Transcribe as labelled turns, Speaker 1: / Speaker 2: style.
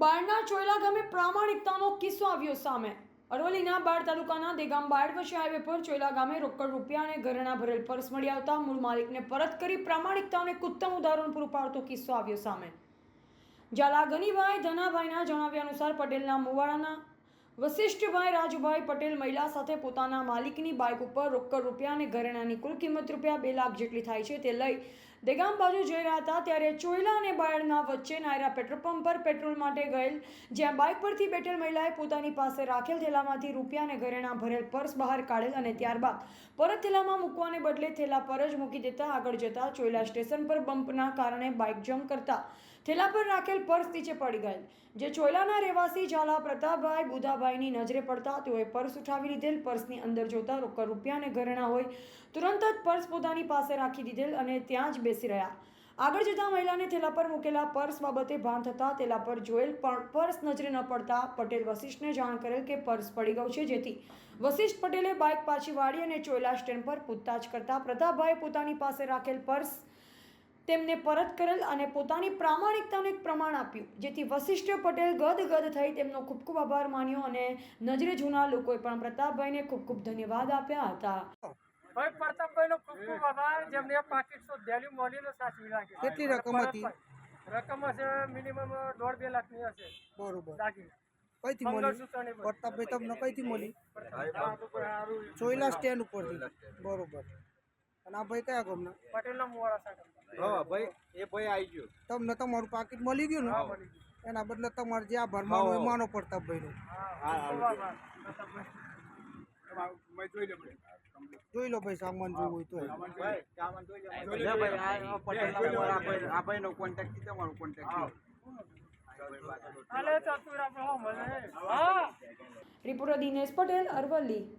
Speaker 1: બાળના ચોયલા ગામે પ્રામાણિકતાનો કિસ્સો આવ્યો સામે. અરવલ્લીના બાળ તાલુકાના દેગામ બાળ વચ્ચે હાઈવે પર ચોયલા ગામે રોકડ રૂપિયા અને ઘરેણા ભરેલ પર્સ મળી આવતા મૂળ માલિકને પરત કરી પ્રામાણિકતાને ઉત્તમ ઉદાહરણ પૂરું પાડતો કિસ્સો આવ્યો સામે. ઝાલા ગનીભાઈ ધનાભાઈના જણાવ્યા અનુસાર પટેલના મુવાડાના વશિષ્ઠભાઈ રાજુભાઈ પટેલ મહિલા સાથે પોતાના માલિકની બાઇક ઉપર રોકડ રૂપિયા અને ઘરેણાની કુલ કિંમત રૂપિયા બે લાખ જેટલી થાય છે તે લઈ દેગામ બાજુ જઈ રહ્યા હતા ત્યારે ચોયલા અને બાયડના વચ્ચે નાયરા પેટ્રોલ પંપ પર પેટ્રોલ માટે ગયેલ, જ્યાં બાઇક પરથી બેઠેલ મહિલાએ પોતાની પાસે રાખેલ થેલામાંથી રૂપિયા અને ઘરેણા ભરેલ પર્સ બહાર કાઢેલ અને ત્યારબાદ પરત થેલામાં મૂકવાને બદલે થેલા પર જ મૂકી દેતા આગળ જતા ચોયલા સ્ટેશન પર બમ્પના કારણે બાઇક જમ્પ કરતા થેલા પર રાખેલ પર્સ નીચે પડી ગયેલ. જે ચોયલાના રહેવાસી ઝાલા પ્રતાપભાઈ બુધાભાઈની નજરે પડતા તેઓએ પર્સ ઉઠાવી લીધેલ, પર્સની અંદર જોતા રોકડ રૂપિયા અને ઘરેણા હોય, તુરંત જ પર્સ પોતાની પાસે રાખી દીધેલ અને ત્યાં જ બેસી રહ્યા. આગળ જતા મહિલાને થેલા પર મૂકેલા પર્સ બાબતે ભાન થતા થેલા પર જોયેલ પણ પર્સ નજરે ન પડતા પટેલ વશિષ્ઠને જાણ કરેલ કે પર્સ પડી ગયું છે, જેથી વશિષ્ઠ પટેલે બાઇક પાછી વાળી અને ચોયલા સ્ટેન્ડ પર પૂછતાછ કરતા પ્રતાપભાઈ પોતાની પાસે રાખેલ પર્સ તેમને પરત કરેલ અને પોતાની પ્રામાણિકતાનું એક પ્રમાણ આપ્યું, જેથી વશિષ્ઠ પટેલ ગદ ગદ થઈ તેમનો ખૂબ ખૂબ આભાર માન્યો અને નજરે જૂના લોકોએ પણ પ્રતાપભાઈને ખૂબ ખૂબ ધન્યવાદ આપ્યા હતા.
Speaker 2: ભાઈ પ્રતાપભાઈનો ખૂબ ખૂબ આભાર જેમને આ પાકીટ શોધેલી મળીને સાચવી રાખી
Speaker 3: કેટલી રકમ હતી?
Speaker 2: રકમ હશે મિનિમમ દોઢ બે લાખની હશે.
Speaker 3: બરોબર. કઈથી
Speaker 2: બધી.
Speaker 3: પ્રતાપભાઈ તમને કઈથી મળી?
Speaker 2: સારું
Speaker 3: ચોયલા સ્ટેન્ડ ઉપરથી બરોબર. અને આ ભાઈ કયા ગામના?
Speaker 2: પટેલના મુવાડા સાગર
Speaker 4: હા ભાઈ એ ભાઈ આવી ગયો.
Speaker 3: તમને તમારું પાકીટ મળી ગયું ને? એના બદલે તમારે જે આ ભરમાનો એ માનો
Speaker 2: પ્રતાપભાઈ.
Speaker 4: નું જોઈ લો ભાઈ
Speaker 3: સામાન જોવું હોય તો.
Speaker 4: ભાઈ સામાન જોઈ લે.
Speaker 5: લે. આ ભાઈ- આ કોન્ટેક્ટ કીધો મારો કોન્ટેક્ટ
Speaker 1: રિપોર્ટર દિનેશ પટેલ અરવલ્લી.